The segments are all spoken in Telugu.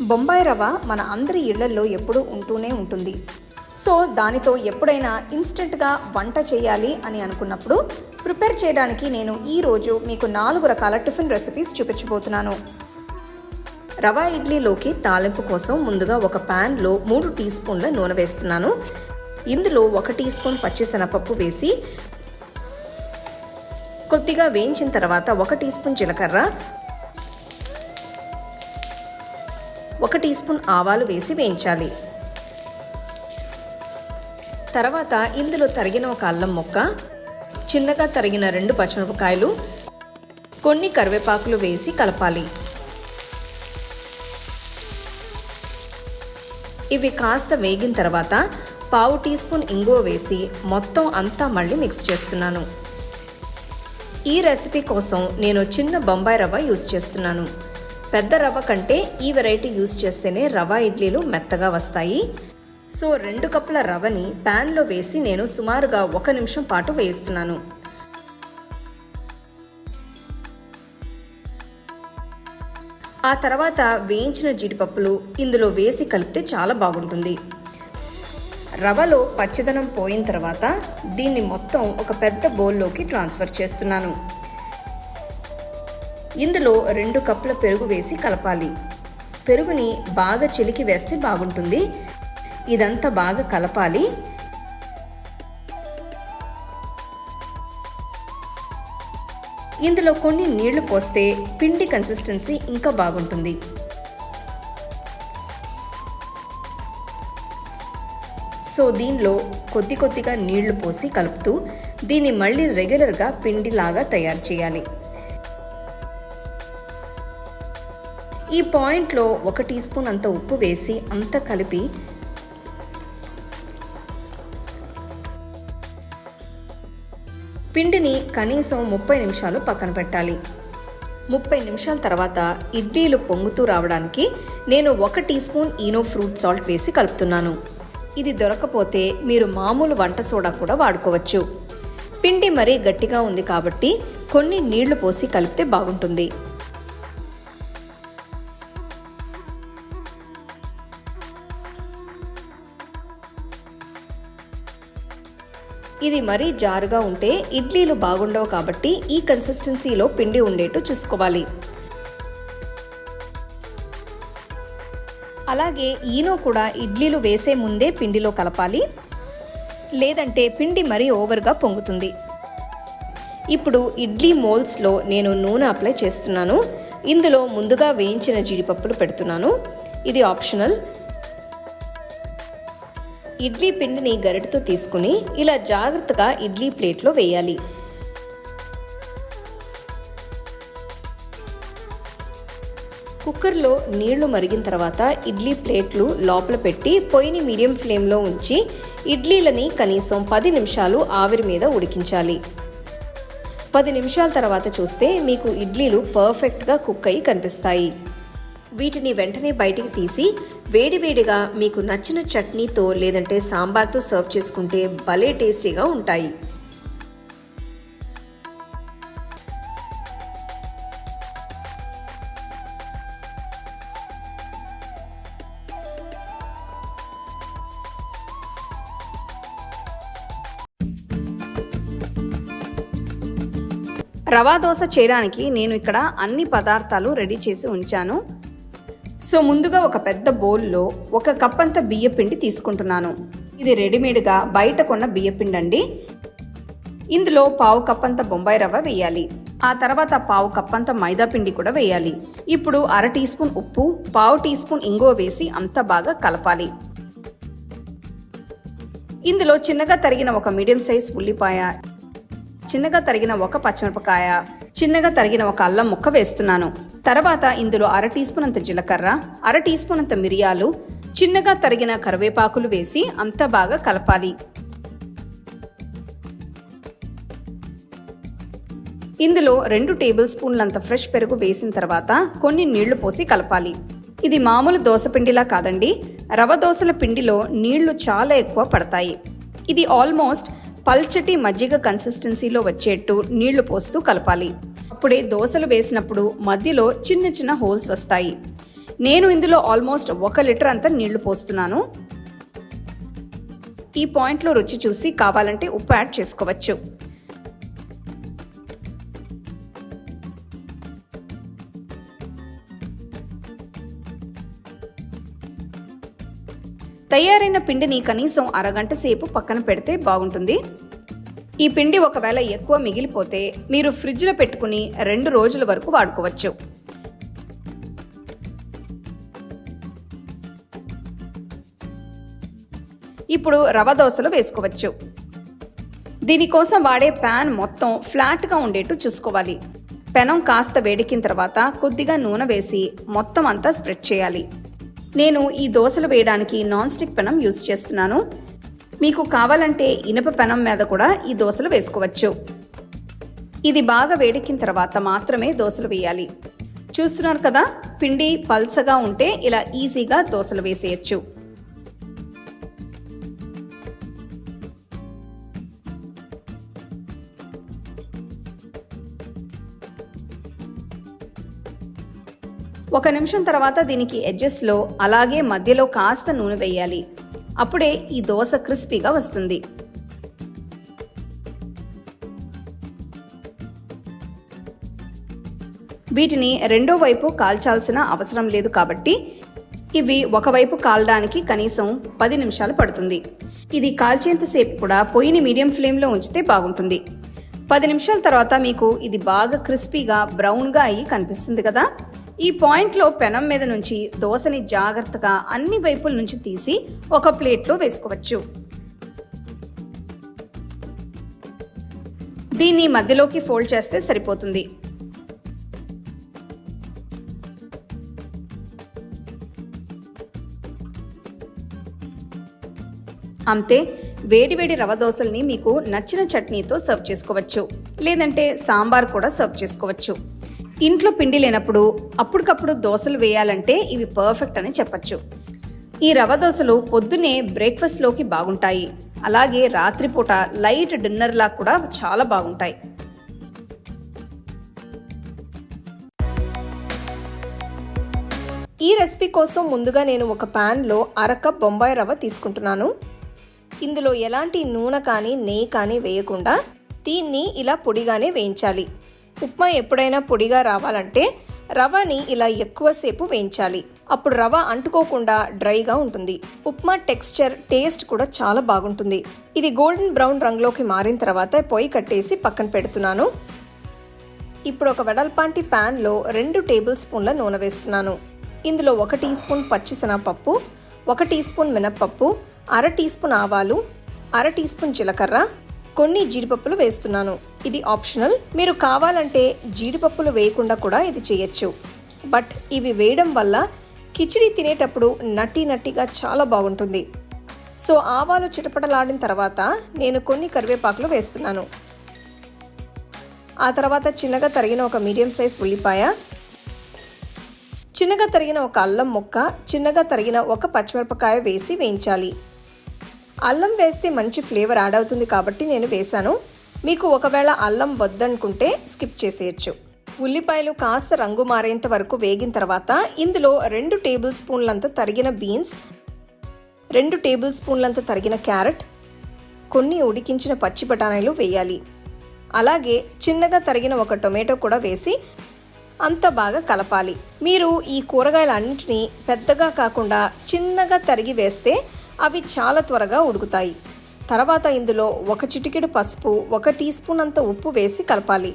బొంబాయి రవ్వ మన అందరి ఇళ్ళల్లో ఎప్పుడూ ఉంటూనే ఉంటుంది. సో దానితో ఎప్పుడైనా ఇన్స్టెంట్గా వంట చేయాలి అని అనుకున్నప్పుడు ప్రిపేర్ చేయడానికి నేను ఈరోజు మీకు నాలుగు రకాల టిఫిన్ రెసిపీస్ చూపించబోతున్నాను. రవా ఇడ్లీలోకి తాలింపు కోసం ముందుగా ఒక ప్యాన్లో మూడు టీ స్పూన్ల నూనె వేస్తున్నాను. ఇందులో ఒక టీ స్పూన్ పచ్చిశనగపప్పు వేసి కొద్దిగా వేయించిన తర్వాత ఒక టీ స్పూన్ జీలకర్ర ఒక టీ స్పూన్ ఆవాలు వేసి వేయించాలి. తర్వాత ఇందులో తరిగిన ఒక అల్లం ముక్క చిన్నగా తరిగిన రెండు పచ్చిమిరపకాయలు కొన్ని కరివేపాకులు వేసి కలపాలి. ఇవి కాస్త వేగిన తర్వాత పావు టీ స్పూన్ ఇంగువ వేసి మొత్తం అంతా మళ్ళీ మిక్స్ చేస్తున్నాను. ఈ రెసిపీ కోసం నేను చిన్న బొంబాయి రవ్వ యూజ్ చేస్తున్నాను. పెద్ద రవ్వ కంటే ఈ వెరైటీ యూస్ చేస్తేనే రవ్వ ఇడ్లీలు మెత్తగా వస్తాయి. సో రెండు కప్పుల రవ్వని ప్యాన్లో వేసి నేను సుమారుగా ఒక నిమిషం పాటు వేయిస్తున్నాను. ఆ తర్వాత వేయించిన జీడిపప్పులు ఇందులో వేసి కలిపితే చాలా బాగుంటుంది. రవ్వలో పచ్చదనం పోయిన తర్వాత దీన్ని మొత్తం ఒక పెద్ద బౌల్లోకి ట్రాన్స్ఫర్ చేస్తున్నాను. ఇందులో రెండు కప్పుల పెరుగు వేసి కలపాలి. పెరుగుని బాగా చిలికి వేస్తే బాగుంటుంది. ఇదంతా బాగా కలపాలి. ఇందులో కొన్ని నీళ్ళు పోస్తే పిండి కన్సిస్టెన్సీ ఇంకా బాగుంటుంది. సో దీనిలో కొద్ది కొద్దిగా నీళ్ళు పోసి కలుపుతూ దీన్ని మళ్ళీ రెగ్యులర్గా పిండిలాగా తయారు చేయాలి. ఈ పాయింట్లో ఒక టీ స్పూన్ అంత ఉప్పు వేసి అంత కలిపి పిండిని కనీసం ముప్పై నిమిషాలు పక్కన పెట్టాలి. ముప్పై నిమిషాల తర్వాత ఇడ్లీలు పొంగుతూ రావడానికి నేను ఒక tea spoon Eno fruit salt వేసి కలుపుతున్నాను. ఇది దొరకపోతే మీరు మామూలు వంట సోడా కూడా వాడుకోవచ్చు. పిండి మరీ గట్టిగా ఉంది కాబట్టి కొన్ని నీళ్ళు పోసి కలిపితే బాగుంటుంది. ఇది మరీ జారుగా ఉంటే ఇడ్లీలు బాగుండవు కాబట్టి ఈ కన్సిస్టెన్సీలో పిండి ఉండేట్టు చూసుకోవాలి. అలాగే ఈనో కూడా ఇడ్లీలు వేసే ముందే పిండిలో కలపాలి. లేదంటే పిండి మరీ ఓవర్గా పొంగుతుంది. ఇప్పుడు ఇడ్లీ మోల్స్లో నేను నూనె అప్లై చేస్తున్నాను. ఇందులో ముందుగా వేయించిన జీడిపప్పులు పెడుతున్నాను. ఇది ఆప్షనల్. ఇడ్లీ పిండిని గరిటతో తీసుకుని ఇలా జాగ్రత్తగా ఇడ్లీ ప్లేట్లో వేయాలి. కుక్కర్లో నీళ్ళు మరిగిన తర్వాత ఇడ్లీ ప్లేట్లు లోపల పెట్టి పొయ్యిని మీడియం ఫ్లేమ్లో ఉంచి ఇడ్లీలని కనీసం పది నిమిషాలు ఆవిరి మీద ఉడికించాలి. పది నిమిషాల తర్వాత చూస్తే మీకు ఇడ్లీలు పర్ఫెక్ట్గా కుక్ అయి కనిపిస్తాయి. వీటిని వెంటనే బయటికి తీసి వేడివేడిగా మీకు నచ్చిన చట్నీతో లేదంటే సాంబార్తో సర్వ్ చేసుకుంటే భలే టేస్టీగా ఉంటాయి. రవా దోశ చేయడానికి నేను ఇక్కడ అన్ని పదార్థాలు రెడీ చేసి ఉంచాను. సో ముందుగా ఒక పెద్ద బౌల్లో ఒక కప్ అంత బియ్యపిండి తీసుకుంటున్నాను. ఇది రెడీమేడ్గా బయట కొన్న బియ్యపిండి అండి ఇందులో పావు కప్ అంత బొంబాయి రవ్వ వేయాలి. ఆ తర్వాత పావు కప్ అంత మైదా పిండి కూడా వేయాలి. ఇప్పుడు అర టీ స్పూన్ ఉప్పు పావు టీ స్పూన్ ఇంగువ వేసి అంత బాగా కలపాలి. ఇందులో చిన్నగా తరిగిన ఒక మీడియం సైజ్ ఉల్లిపాయ చిన్నగా తరిగిన ఒక పచ్చిమిరపకాయ చిన్నగా తరిగిన ఒక అల్లం ముక్క వేస్తున్నాను. తర్వాత ఇందులో అర టీ స్పూన్ అంత జీలకర్ర అర టీ స్పూన్ అంత మిరియాలు చిన్నగా తరిగిన కరివేపాకులు వేసి అంతా బాగా కలపాలి. ఇందులో రెండు టేబుల్ స్పూన్లంత ఫ్రెష్ పెరుగు వేసిన తర్వాత కొన్ని నీళ్ళు పోసి కలపాలి. ఇది మామూలు దోశ పిండిలా కాదండి. రవ దోశల పిండిలో నీళ్ళు చాలా ఎక్కువ పడతాయి. ఇది ఆల్మోస్ట్ పల్చటి మజ్జిగ కన్సిస్టెన్సీలో వచ్చేట్టు నీళ్ళు పోస్తూ కలపాలి. అప్పుడే దోశలు వేసినప్పుడు మధ్యలో చిన్న చిన్న హోల్స్ వస్తాయి. నేను ఇందులో ఆల్మోస్ట్ ఒక లీటర్ అంతా నీళ్ళు పోస్తున్నాను. ఈ పాయింట్లో రుచి చూసి కావాలంటే ఉప్పు యాడ్ చేసుకోవచ్చు. తయారైన పిండిని కనీసం అరగంట సేపు పక్కన పెడితే బాగుంటుంది. ఈ పిండి ఒకవేళ ఎక్కువ మిగిలిపోతే మీరు ఫ్రిడ్జ్లో పెట్టుకుని రెండు రోజుల వరకు వాడుకోవచ్చు. ఇప్పుడు రవ దోశలు వేసుకోవచ్చు. దీనికోసం వాడే ప్యాన్ మొత్తం ఫ్లాట్గా ఉండేట్టు చూసుకోవాలి. పెనం కాస్త వేడికిన తర్వాత కొద్దిగా నూనె వేసి మొత్తం అంతా స్ప్రెడ్ చేయాలి. నేను ఈ దోశలు వేయడానికి నాన్ స్టిక్ పెనం యూస్ చేస్తున్నాను. మీకు కావాలంటే ఇనుప పెనం మీద కూడా ఈ దోశలు వేసుకోవచ్చు. ఇది బాగా వేడెక్కిన తర్వాత మాత్రమే దోశలు వేయాలి. చూస్తున్నారు కదా పిండి పల్చగా ఉంటే ఇలా ఈజీగా దోశలు వేసేయచ్చు. ఒక నిమిషం తర్వాత దీనికి ఎడ్జెస్లో అలాగే మధ్యలో కాస్త నూనె వేయాలి. అప్పుడే ఈ దోశ క్రిస్పీగా వస్తుంది. వీటిని రెండో వైపు కాల్చాల్సిన అవసరం లేదు కాబట్టి ఇవి ఒకవైపు కాలడానికి కనీసం పది నిమిషాలు పడుతుంది. ఇది కాల్చేంతసేపు కూడా పొయ్యిని మీడియం ఫ్లేమ్లో ఉంచితే బాగుంటుంది. పది నిమిషాల తర్వాత మీకు ఇది బాగా క్రిస్పీగా బ్రౌన్గా అయ్యి కనిపిస్తుంది కదా? ఈ పాయింట్లో పెనం మీద నుంచి దోశని జాగ్రత్తగా అన్ని వైపుల నుంచి తీసి ఒక ప్లేట్లో వేసుకోవచ్చు. దీన్ని మధ్యలోకి ఫోల్డ్ చేస్తే సరిపోతుంది. అంతే వేడివేడి రవ దోశల్ని మీకు నచ్చిన చట్నీతో సర్వ్ చేసుకోవచ్చు. లేదంటే సాంబార్ కూడా సర్వ్ చేసుకోవచ్చు. ఇంట్లో పిండి లేనప్పుడు అప్పటికప్పుడు దోశలు వేయాలంటే ఇవి పర్ఫెక్ట్ అని చెప్పచ్చు. ఈ రవ దోశలు పొద్దునే బ్రేక్ఫాస్ట్లోకి బాగుంటాయి. అలాగే రాత్రిపూట లైట్ డిన్నర్లా కూడా చాలా బాగుంటాయి. ఈ రెసిపీ కోసం ముందుగా నేను ఒక ప్యాన్లో అరకప్ బొంబాయి రవ్వ తీసుకుంటున్నాను. ఇందులో ఎలాంటి నూనె కానీ నెయ్యి కానీ వేయకుండా దీన్ని ఇలా పొడిగానే వేయించాలి. ఉప్మా ఎప్పుడైనా పొడిగా రావాలంటే రవాని ఇలా ఎక్కువసేపు వేయించాలి. అప్పుడు రవ అంటుకోకుండా డ్రైగా ఉంటుంది. ఉప్మా టెక్స్చర్ టేస్ట్ కూడా చాలా బాగుంటుంది. ఇది గోల్డెన్ బ్రౌన్ రంగులోకి మారిన తర్వాత పొయ్యి కట్టేసి పక్కన పెడుతున్నాను. ఇప్పుడు ఒక వెడల్పాంటి ప్యాన్లో రెండు టేబుల్ స్పూన్ల నూనె వేస్తున్నాను. ఇందులో ఒక టీ స్పూన్ పచ్చిశనగపప్పు ఒక టీ స్పూన్ మినప్పప్పు అర టీ స్పూన్ ఆవాలు అర టీ స్పూన్ జీలకర్ర కొన్ని జీడిపప్పులు వేస్తున్నాను. ఇది ఆప్షనల్. మీరు కావాలంటే జీడిపప్పులు వేయకుండా కూడా ఇది చేయొచ్చు. బట్ ఇవి వేయడం వల్ల కిచిడి తినేటప్పుడు నట్టి నట్టిగా చాలా బాగుంటుంది. సో ఆవాలు చిటపటలాడిన తర్వాత నేను కొన్ని కరివేపాకులు వేస్తున్నాను. ఆ తర్వాత చిన్నగా తరిగిన ఒక మీడియం సైజ్ ఉల్లిపాయ చిన్నగా తరిగిన ఒక అల్లం ముక్క చిన్నగా తరిగిన ఒక పచ్చిమిరపకాయ వేసి వేయించాలి. అల్లం వేస్తే మంచి ఫ్లేవర్ యాడ్ అవుతుంది కాబట్టి నేను వేశాను. మీకు ఒకవేళ అల్లం వద్దనుకుంటే స్కిప్ చేసేయచ్చు. ఉల్లిపాయలు కాస్త రంగు మారేంత వరకు వేగిన తర్వాత ఇందులో రెండు టేబుల్ స్పూన్లంత తరిగిన బీన్స్ రెండు టేబుల్ స్పూన్లంత తరిగిన క్యారెట్ కొన్ని ఉడికించిన పచ్చి బఠానీలు వేయాలి. అలాగే చిన్నగా తరిగిన ఒక టొమాటో కూడా వేసి అంత బాగా కలపాలి. మీరు ఈ కూరగాయలన్నింటినీ పెద్దగా కాకుండా చిన్నగా తరిగి వేస్తే అవి చాలా త్వరగా ఉడుకుతాయి. తర్వాత ఇందులో ఒక చిటికెడు పసుపు ఒక టీ స్పూన్ అంత ఉప్పు వేసి కలపాలి.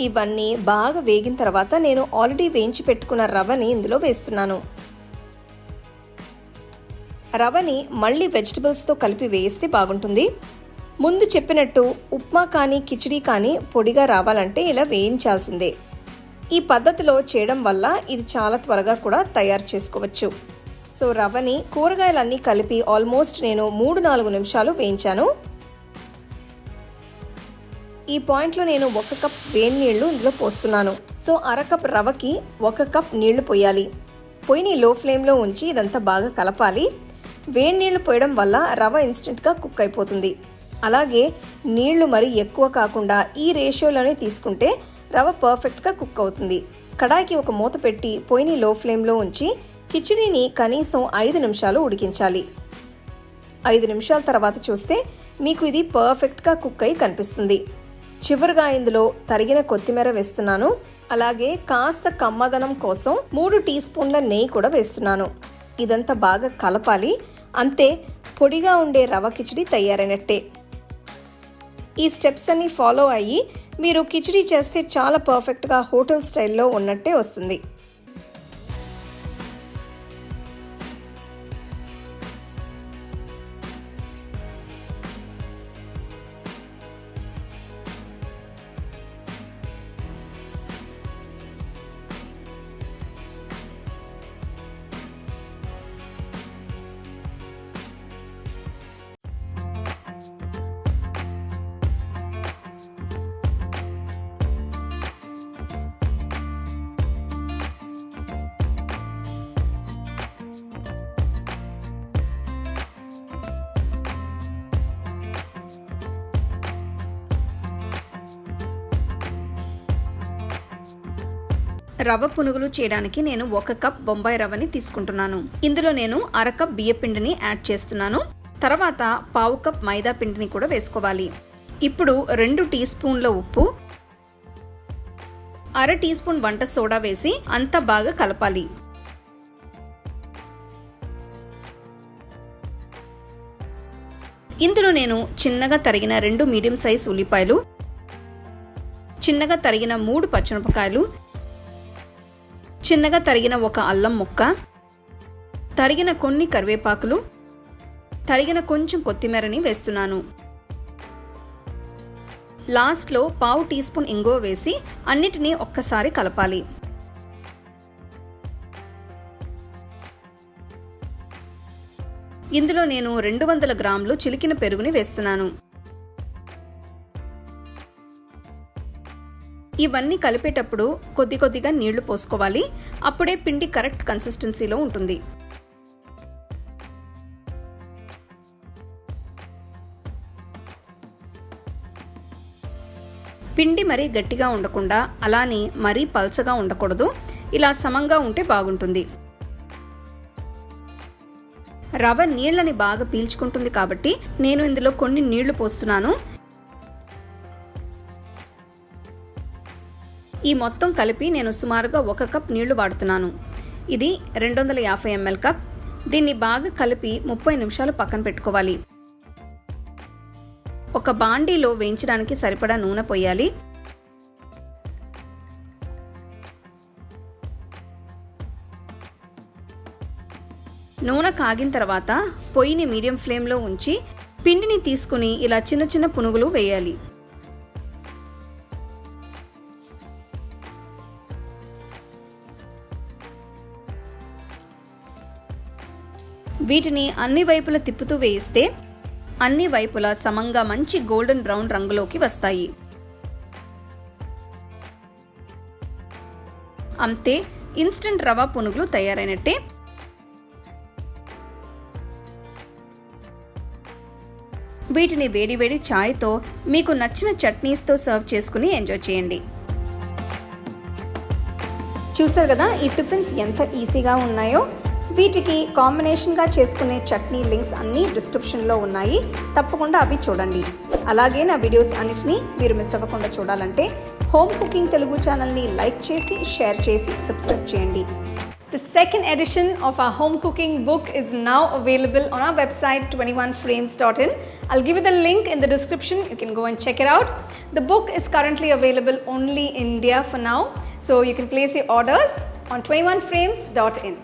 ఇవన్నీ బాగా వేగిన తర్వాత నేను ఆల్రెడీ వేయించి పెట్టుకున్న రవ్వని ఇందులో వేస్తున్నాను. రవ్వని మళ్ళీ వెజిటబుల్స్తో కలిపి వేస్తే బాగుంటుంది. ముందు చెప్పినట్టు ఉప్మా కానీ కిచిడి కానీ పొడిగా రావాలంటే ఇలా వేయించాల్సిందే. ఈ పద్ధతిలో చేయడం వల్ల ఇది చాలా త్వరగా కూడా తయారు చేసుకోవచ్చు. సో రవ్వని కూరగాయలన్నీ కలిపి ఆల్మోస్ట్ నేను మూడు నాలుగు నిమిషాలు వేయించాను. ఈ పాయింట్లో నేను ఒక కప్ వేడి నీళ్ళు ఇందులో పోస్తున్నాను. సో అర కప్ రవ్వకి ఒక కప్ నీళ్ళు పోయాలి. పొయ్యిని లో ఫ్లేమ్లో ఉంచి ఇదంతా బాగా కలపాలి. వేడి నీళ్ళు పోయడం వల్ల రవ్వ ఇన్స్టెంట్గా కుక్ అయిపోతుంది. అలాగే నీళ్ళు మరి ఎక్కువ కాకుండా ఈ రేషియోలోనే తీసుకుంటే రవ పర్ఫెక్ట్గా కుక్ అవుతుంది. కడాయికి ఒక మూత పెట్టి పొయ్యిని లో ఫ్లేమ్లో ఉంచి కిచిడీని కనీసం ఐదు నిమిషాలు ఉడికించాలి. ఐదు నిమిషాల తర్వాత చూస్తే మీకు ఇది పర్ఫెక్ట్గా కుక్ అయి కనిపిస్తుంది. చివరిగా ఇందులో తరిగిన కొత్తిమీర వేస్తున్నాను. అలాగే కాస్త కమ్మదనం కోసం మూడు టీ స్పూన్ల నెయ్యి కూడా వేస్తున్నాను. ఇదంతా బాగా కలపాలి. అంతే పొడిగా ఉండే రవ కిచిడి తయారైనట్టే. ఈ స్టెప్స్ అన్ని ఫాలో అయ్యి మీరు కిచడీ చేస్తే చాలా పర్ఫెక్ట్గా హోటల్ స్టైల్లో ఉన్నట్టే వస్తుంది. రవ్వ పునుగులు చేయడానికి నేను ఒక కప్ బొంబాయి రవ్వని తీసుకుంటున్నాను. ఇందులో నేను అర కప్ బియ్య పిండిని యాడ్ చేస్తున్నాను. తర్వాత పావు కప్ మైదా పిండిని కూడా వేసుకోవాలి. ఇప్పుడు రెండు టీ స్పూన్ల ఉప్పు అర టీ స్పూన్ వంట సోడా వేసి అంతా బాగా కలపాలి. ఇందులో నేను చిన్నగా తరిగిన రెండు మీడియం సైజ్ ఉల్లిపాయలు చిన్నగా తరిగిన మూడు పచ్చిమిరపకాయలు చిన్నగా తరిగిన ఒక అల్లం ముక్క తరిగిన కొన్ని కరివేపాకులు తరిగిన కొంచెం కొత్తిమీరని వేస్తున్నాను. లాస్ట్లో పావు టీ స్పూన్ ఇంగువ వేసి అన్నిటినీ ఒక్కసారి కలపాలి. ఇందులో నేను రెండు వందల గ్రాములు చిలికిన పెరుగుని వేస్తున్నాను. ఇవన్నీ కలిపేటప్పుడు కొద్ది కొద్దిగా నీళ్ళు పోసుకోవాలి. అప్పుడే పిండి కరెక్ట్ కన్సిస్టెన్సీలో ఉంటుంది. పిండి మరీ గట్టిగా ఉండకుండా అలానే మరీ పల్చగా ఉండకూడదు. ఇలా సమంగా ఉంటే బాగుంటుంది. రవ నీళ్ళని బాగా పీల్చుకుంటుంది కాబట్టి నేను ఇందులో కొన్ని నీళ్ళు పోస్తున్నాను. ఈ మొత్తం కలిపి నేను సుమారుగా ఒక కప్ నీళ్ళు వాడుతున్నాను. ఇది రెండు వందల యాభై ఎంఎల్ కప్. దీన్ని బాగా కలిపి ముప్పై నిమిషాలు పక్కన పెట్టుకోవాలి. ఒక బాండీలో వేయించడానికి సరిపడా నూనె పోయాలి. నూనె కాగిన తర్వాత పొయ్యిని మీడియం ఫ్లేమ్లో ఉంచి పిండిని తీసుకుని ఇలా చిన్న చిన్న పునుగులు వేయాలి. వీటిని అన్ని వైపులా తిప్పుతూ వేయిస్తే అన్ని వైపులా సమంగా మంచి గోల్డెన్ బ్రౌన్ రంగులోకి వస్తాయి. అంతే ఇన్స్టంట్ రవా పునుగులు తయారైనట్టే. వీటిని వేడివేడి ఛాయ్తో మీకు నచ్చిన చట్నీస్తో సర్వ్ చేసుకుని ఎంజాయ్ చేయండి. చూసారు కదా ఈ టిఫిన్స్ ఎంత ఈజీగా ఉన్నాయో? వీటికి కాంబినేషన్గా చేసుకునే చట్నీ లింక్స్ అన్నీ డిస్క్రిప్షన్లో ఉన్నాయి తప్పకుండా అవి చూడండి అలాగే నా వీడియోస్ అన్నిటినీ మీరు మిస్ అవ్వకుండా చూడాలంటే హోమ్ కుకింగ్ తెలుగు ఛానల్ని లైక్ చేసి షేర్ చేసి సబ్స్క్రైబ్ చేయండి The second edition of our home cooking book is now available on our website 21frames.in. I'll give you the link in the description. You can go and check it out. The book is currently available only in India for now, so you can place your orders on 21frames.in.